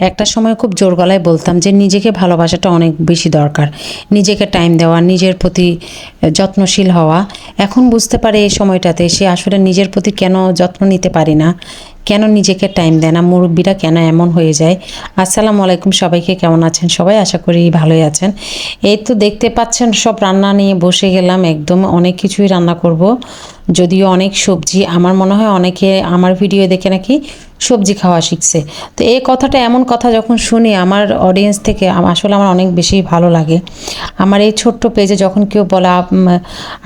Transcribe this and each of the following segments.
একটা সময় খুব জোর গলায় বলতাম যে নিজেকে ভালোবাসাটা অনেক বেশি দরকার। নিজেকে টাইম দেওয়া, নিজের প্রতি যত্নশীল হওয়া। এখন বুঝতে পারে এই সময়টাতে সে আসলে নিজের প্রতি কেন যত্ন নিতে পারি না, কেন নিজেকে টাইম দেয় না, মুরব্বীরা কেন এমন হয়ে যায়? আসসালামু আলাইকুম, সবাইকে কেমন আছেন? সবাই আশা করি ভালোই আছেন। এই তো দেখতে পাচ্ছেন সব রান্না নিয়ে বসে গেলাম, একদম অনেক কিছুই রান্না করব। যদিও অনেক সবজি, আমার মনে হয় অনেকে আমার ভিডিও দেখে নাকি সবজি খাওয়া শিখছে। তো এই কথাটা এমন কথা যখন শুনি, আমার অডিয়েন্স থেকে আসলে আমার অনেক বেশি ভালো লাগে। আমার এই ছোট্ট পেজে যখন কেউ বলে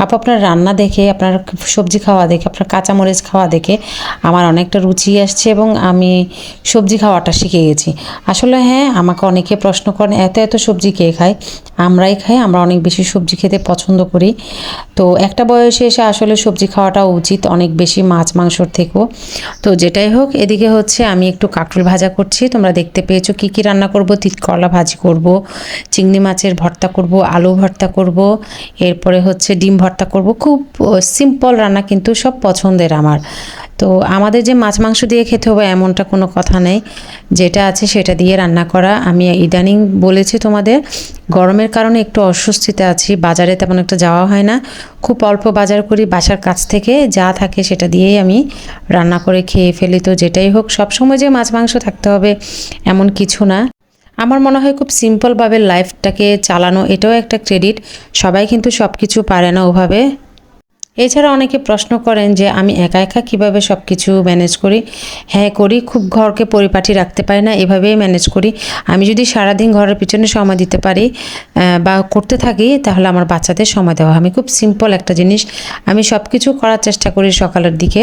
আপ আপনার রান্না দেখে, আপনার সবজি খাওয়া দেখে, আপনার কাঁচামরিচ খাওয়া দেখে, আমার অনেকটা রুচি আসছে এবং আমি সবজি খাওয়াটা শিখে গেছি। আসলে হ্যাঁ আমাকে অনেকে প্রশ্ন করেন, এত এত সবজি কে খায়? আমরাই খাই, আমরা অনেক বেশি সবজি খেতে পছন্দ করি। তো একটা বয়সে এসে আসলে সবজি খাওয়াটা উচিত, অনেক বেশি মাছ, মাংসর থেকেও। তো যেটাই হোক, এদিকে হচ্ছে আমি একটু কাঁকরুল ভাজা করছি। তোমরা দেখতে পেয়েছ কি কি রান্না করব তিত করলা ভাজি করব, চিংড়ি মাছের ভর্তা করব, আলু ভর্তা করব, এরপরে হচ্ছে ডিম ভর্তা করব। খুব সিম্পল রান্না কিন্তু সব পছন্দের আমার। তো আমাদের যে মাছ মাংস দিয়ে খেতে হবে এমনটা কোনো কথা নেই। যেটা আছে সেটা দিয়ে রান্না করা। আমি ইদানিং বলেছি তোমাদের, গরমের কারণে একটু অস্বস্তিতে আছি। বাজারে তেমন একটা যাওয়া হয় না। খুব অল্প বাজার করি বাসার কাছ থেকে, যা থাকে সেটা দিয়েই আমি রান্না করে খেয়ে ফেলি। তো যেটাই হোক, সবসময় যে মাছ মাংস থাকতে হবে এমন কিছু না। আমার মনে হয় খুব সিম্পলভাবে লাইফটাকে চালানো, এটাও একটা ক্রেডিট সবাই কিন্তু সব কিছু পারে না ওভাবে। এছাড়া অনেকে প্রশ্ন করেন যে আমি একা একা কীভাবে সব কিছু ম্যানেজ করি। হ্যাঁ করি, খুব ঘরকে পরিপাটি রাখতে পারি না, এভাবেই ম্যানেজ করি। আমি যদি সারাদিন ঘরের পিছনে সময় দিতে পারি বা করতে থাকি, তাহলে আমার বাচ্চাদের সময় দেওয়া আমি খুব সিম্পল একটা জিনিস। আমি সব কিছু করার চেষ্টা করি সকালের দিকে।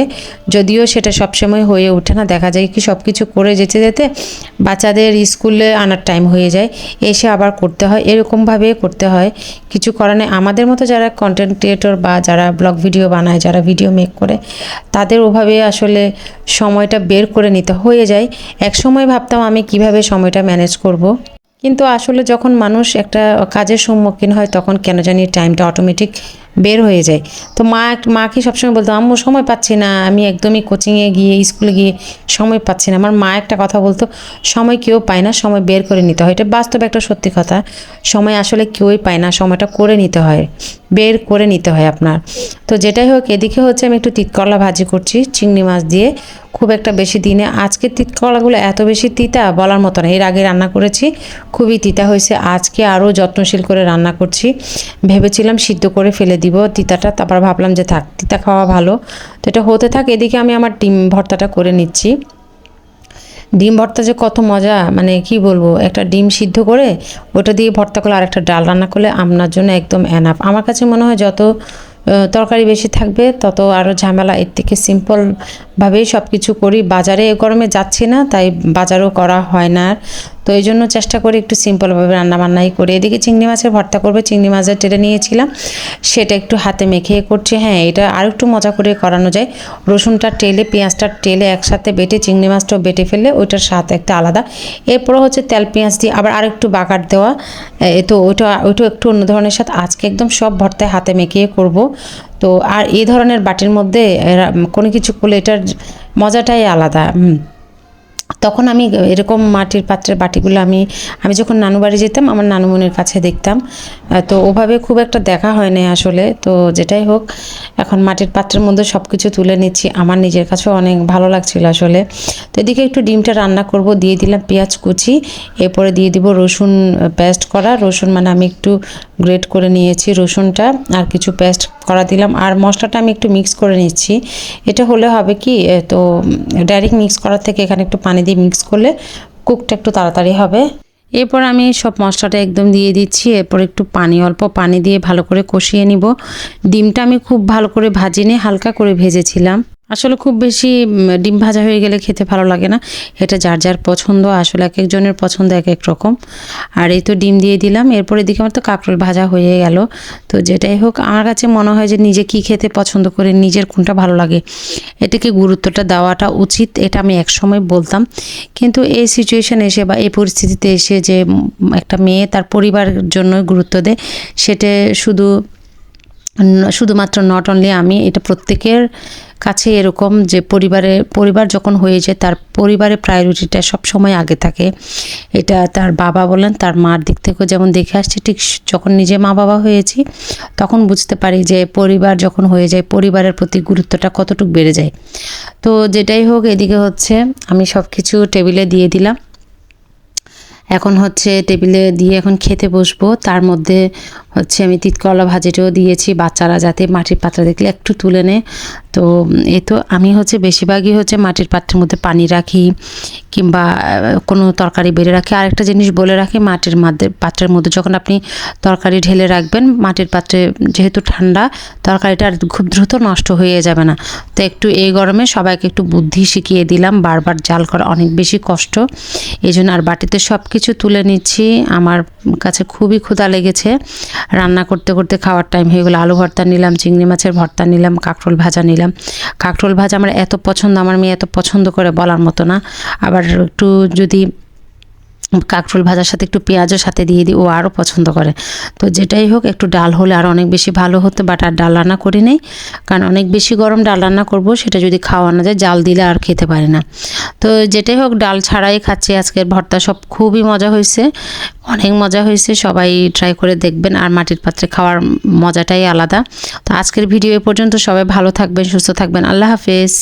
যদিও সেটা সবসময় হয়ে ওঠে না, দেখা যায় কি সব কিছু করে যেতে যেতে বাচ্চাদের স্কুলে আনার টাইম হয়ে যায়। এসে আবার করতে হয় এরকমভাবে করতে হয়। কিছু নেই। আমাদের মতো যারা কন্টেন্ট ক্রিয়েটর বা যারা ব্লগ ভিডিও বানায়, যারা ভিডিও মেক করে, তাদের ওভাবে আসলে সময়টা বের করে নিতে হয়ে যায় এক সময় ভাবতাম আমি কীভাবে সময়টা ম্যানেজ করব। কিন্তু আসলে যখন মানুষ একটা কাজের সম্মুখীন হয়, তখন কেন জানি টাইমটা অটোমেটিক বের হয়ে যায়। তো মা মাকে সবসময় বলতো, আম্মু, সময় পাচ্ছি না। আমি একদমই কোচিংয়ে গিয়ে স্কুলে গিয়ে সময় পাচ্ছি না। আমার মা একটা কথা বলতো, সময় কেউ পায় না, সময় বের করে নিতে হয়। এটা বাস্তব একটা সত্যি কথা। সময় আসলে কেউই পায় না, সময়টা করে নিতে হয়। বের করে নিতে হয় আপনার। তো যেটাই হোক, এদিকে হচ্ছে আমি একটু তিতকলা ভাজি করছি, চিংড়ি মাছ দিয়ে। খুব একটা বেশি দিনে, আজকে তিতকলাগুলো এত বেশি তিতা বলার মতো না। এর আগে রান্না করেছি, খুবই তিতা হয়েছে। আজকে আরও যত্নশীল করে রান্না করছি। ভেবেছিলাম সিদ্ধ করে ফেলে দিব তিতাটা, তারপর ভাবলাম যে থাক, তিতা খাওয়া ভালো। তো এটা হতে থাক, এদিকে আমি আমার ডিম ভর্তাটা করে নিচ্ছি। ডিম ভর্তা যে কত মজা মানে কি বলব, একটা ডিম সিদ্ধ করে ওটা দিয়ে ভর্তা করলে আর একটা ডাল রান্না করলে আপনার জন্য একদম এনাফ আমার কাছে মনে হয় যত তরকারি বেশি থাকবে, তত আরও ঝামেলা, এর থেকে সিম্পলভাবেই সব কিছু করি। বাজারে এ গরমে যাচ্ছি না, তাই বাজারও করা হয় না। তো এই জন্য চেষ্টা করি একটু সিম্পলভাবে রান্না বান্নাই করে। এদিকে চিংড়ি মাছের ভর্তা করবে, চিংড়ি মাছের টেরে নিয়েছিলাম। সেটা একটু হাতে মেখে করছি হ্যাঁ এটা আর একটু মজা করে করানো যায়। রসুনটা টেলে, পেঁয়াজটা টেলে একসাথে বেটে, চিংড়ি মাছটাও বেটে ফেললে ওইটার স্বাদ একটা আলাদা। এরপর হচ্ছে তেল, পেঁয়াজ দিয়ে আবার আরেকটু বাগার দেওয়া। তো ওইটা ওইটা একটু অন্য ধরনের স্বাদ। আজকে একদম সব ভর্তায় হাতে মেখে করব। তো আর এই ধরনের বাটির মধ্যে কোনো কিছু করলে এটার মজাটাই আলাদা তখন আমি এরকম মাটির পাত্রের বাটিগুলো আমি আমি যখন নানু বাড়ি যেতাম, আমার নানুমনির কাছে দেখতাম। তো ওভাবে খুব একটা দেখা হয় না আসলে। তো যেটাই হোক, এখন মাটির পাত্রের মধ্যে সব কিছু তুলে নিচ্ছি। আমার নিজের কাছেও অনেক ভালো লাগছিল আসলে। তো এদিকে একটু ডিমটা রান্না করব। দিয়ে দিলাম পেঁয়াজ কুচি। এরপরে দিয়ে দিব রসুন পেস্ট করা। রসুন মানে আমি একটু গ্রেট করে নিয়েছি রসুনটা। আর কিছু পেস্ট করা দিলাম। আর মশলাটা আমি একটু মিক্স করে নিচ্ছি। এটা হলে হবে কি তো ডাইরেক্ট মিক্স করার থেকে এখানে একটু পানি দিয়ে মিক্স করলে কুকটা একটু তাড়াতাড়ি হবে। এরপর আমি সব মশলাটা একদম দিয়ে দিচ্ছি। এরপর একটু পানি, অল্প পানি দিয়ে ভালো করে কষিয়ে নিব। ডিমটা আমি খুব ভালো করে ভাজিনি, হালকা করে ভেজেছিলাম। আসলে খুব বেশি ডিম ভাজা হয়ে গেলে খেতে ভালো লাগে না। এটা যার যার পছন্দ, আসলে এক একজনের পছন্দ এক এক রকম। আর এই তো ডিম দিয়ে দিলাম, এরপর এদিকে আমার তো কাঁকরোল ভাজা হয়ে গেল। তো যেটাই হোক, আমার কাছে মনে হয় যে নিজে কি খেতে পছন্দ করে, নিজের কোনটা ভালো লাগে, এটাকে গুরুত্বটা দেওয়াটা উচিত, এটা আমি একসময় বলতাম। কিন্তু এই সিচুয়েশান এসে বা এই পরিস্থিতিতে এসে যে একটা মেয়ে তার পরিবারের জন্য গুরুত্ব দেয়, সেটা শুধু শুধুমাত্র নট অনলি আমি, এটা প্রত্যেকের কাছে এরকম যে পরিবারে, পরিবার যখন হয়ে যায়, তার পরিবারে প্রায়োরিটিটা সব সময় আগে থাকে। এটা তার বাবা বলেন, তার মার দিক থেকেও যেমন দেখে আসছে, ঠিক যখন নিজে মা বাবা হয়েছি, তখন বুঝতে পারি যে পরিবার যখন হয়ে যায়, পরিবারের প্রতি গুরুত্বটা কতটুকু বেড়ে যায়। তো যেটাই হোক, এদিকে হচ্ছে, আমি সব কিছু টেবিলে দিয়ে দিলাম। এখন হচ্ছে টেবিলে দিয়ে এখন খেতে বসবো। তার মধ্যে হচ্ছে আমি তিতকলা ভাজিটাও দিয়েছি বাচ্চারা যাতে মাটির পাত্র দেখলে একটু তুলে নেয়। তো এ তো আমি হচ্ছে বেশিরভাগই হচ্ছে মাটির পাত্রের মধ্যে পানি রাখি কিংবা কোনো তরকারি বেড়ে রাখি। আরেকটা জিনিস বলে রাখি, মাটির মধ্যে, পাত্রের মধ্যে যখন আপনি তরকারি ঢেলে রাখবেন, মাটির পাত্রে যেহেতু ঠান্ডা, তরকারিটা আর খুব দ্রুত নষ্ট হয়ে যাবে না। তো একটু এই গরমে সবাইকে একটু বুদ্ধি শিখিয়ে দিলাম, বারবার জাল করা অনেক বেশি কষ্ট। এই জন্য আর বাটিতে সব কিছু তুলে নিচ্ছি। আমার কাছে খুবই ক্ষুধা লেগেছে। রান্না করতে করতে খাওয়ার টাইম হয়ে গেলো। আলু ভর্তা নিলাম, চিংড়ি মাছের ভর্তা নিলাম, কাঁকরোল ভাজা নিলাম। কাঁকরোল ভাজা আমার এত পছন্দ, আমার মেয়ে এত পছন্দ করে বলার মতো না। আবার একটু যদি কাকরুল ভাজার সাথে একটু পেঁয়াজও সাথে দিয়ে দিই, ও আরও পছন্দ করে। তো যেটাই হোক, একটু ডাল হলে আর অনেক বেশি ভালো হতো বাট আর ডাল রান্না করি নেই। কারণ অনেক বেশি গরম ডাল রান্না করব, সেটা যদি খাওয়ানো যায়, জাল দিলে আর খেতে পারি না। তো যেটাই হোক, ডাল ছাড়াই খাচ্ছি আজকের ভর্তা। সব খুবই মজা হয়েছে, অনেক মজা হয়েছে, সবাই ট্রাই করে দেখবেন। আর মাটির পাত্রে খাওয়ার মজাটাই আলাদা। তো আজকের ভিডিও এ পর্যন্ত সবাই ভালো থাকবেন, সুস্থ থাকবেন। আল্লাহ হাফেজ।